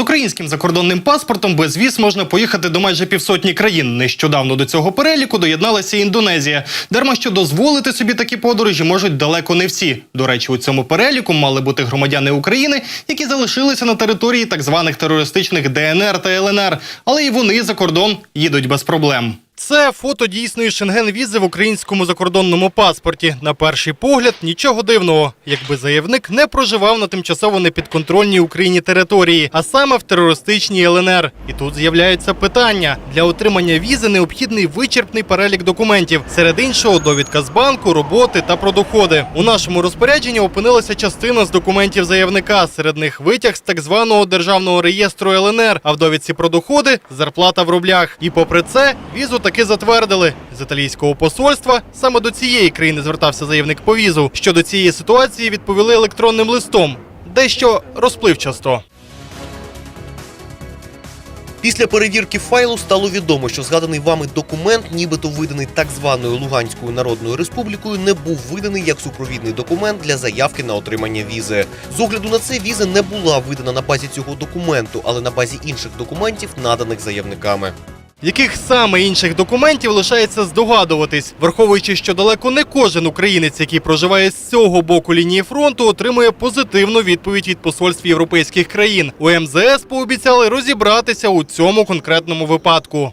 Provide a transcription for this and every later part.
З українським закордонним паспортом без віз можна поїхати до майже півсотні країн. Нещодавно до цього переліку доєдналася Індонезія. Дарма що дозволити собі такі подорожі можуть далеко не всі. До речі, у цьому переліку мали бути громадяни України, які залишилися на території так званих терористичних ДНР та ЛНР, але і вони за кордон їдуть без проблем. Це фото дійсної шенген-візи в українському закордонному паспорті. На перший погляд нічого дивного, якби заявник не проживав на тимчасово непідконтрольній Україні території, а саме в терористичній ЛНР. І тут з'являються питання для отримання візи необхідний вичерпний перелік документів, серед іншого довідка з банку, роботи та про доходи. У нашому розпорядженні опинилася частина з документів заявника. Серед них витяг з так званого державного реєстру ЛНР, а в довідці про доходи зарплата в рублях. І попри це, візу таки затвердили. З італійського посольства саме до цієї країни звертався заявник по візу. Щодо цієї ситуації відповіли електронним листом. Дещо розпливчасто. Після перевірки файлу стало відомо, що згаданий вами документ, нібито виданий так званою Луганською Народною Республікою, не був виданий як супровідний документ для заявки на отримання візи. З огляду на це віза не була видана на базі цього документу, але на базі інших документів, наданих заявниками. Яких саме інших документів лишається здогадуватись, враховуючи, що далеко не кожен українець, який проживає з цього боку лінії фронту, отримує позитивну відповідь від посольств європейських країн. У МЗС пообіцяли розібратися у цьому конкретному випадку.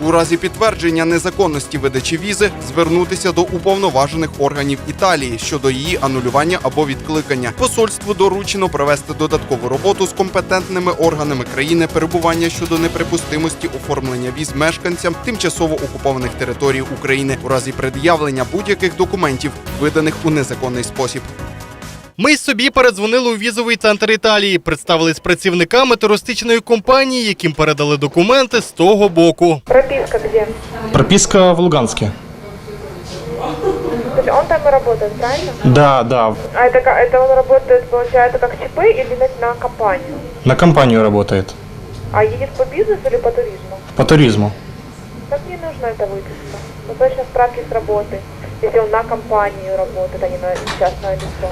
У разі підтвердження незаконності видачі візи звернутися до уповноважених органів Італії щодо її анулювання або відкликання. Посольству доручено провести додаткову роботу з компетентними органами країни перебування щодо неприпустимості оформлення віз мешканцям тимчасово окупованих територій України у разі пред'явлення будь-яких документів, виданих у незаконний спосіб. Ми й собі передзвонили у візовий центр Італії, представились працівниками туристичної компанії, яким передали документи з того боку. Прописка где? Прописка в Луганске. То есть он там и работает, правильно? Да, да. А это, ка- это он работает, получается, как ЧП или на, на компанию? На компанию работает. А едет по бизнесу или по туризму? По туризму. Так не нужна эта выписка. Ну, точно справки с работы. Если он на компанию работает, а не на частное лицо.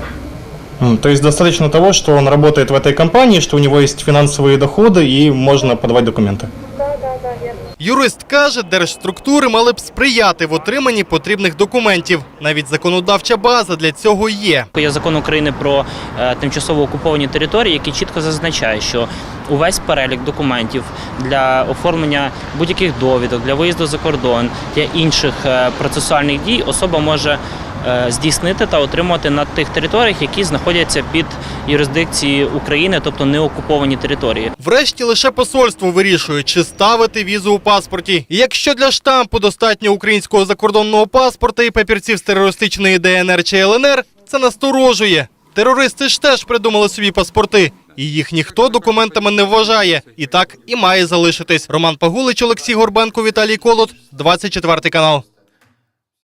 М, То есть достаточно того, что он работает в этой компании, что у него есть финансовые доходы и можно подавать документы. Да, да, да, верно. Юрист каже, держструктури мали б сприяти в отриманні потрібних документів. Навіть законодавча база для цього є. Є закон України про е, тимчасово окуповані території, який чітко зазначає, що увесь перелік документів для оформлення будь-яких довідок, для виїзду за кордон, для інших е, процесуальних дій особа може е, здійснити та отримувати на тих територіях, які знаходяться під юрисдикцією України, тобто не окуповані території. Врешті лише посольство вирішує, чи ставити візу у паспорті. Якщо для штампу достатньо українського закордонного паспорта і папірців з терористичної ДНР чи ЛНР, це насторожує. Терористи ж теж придумали собі паспорти. І їх ніхто документами не вважає. І так і має залишитись. Роман Пагулич, Олексій Горбенко, Віталій Колот, 24 канал.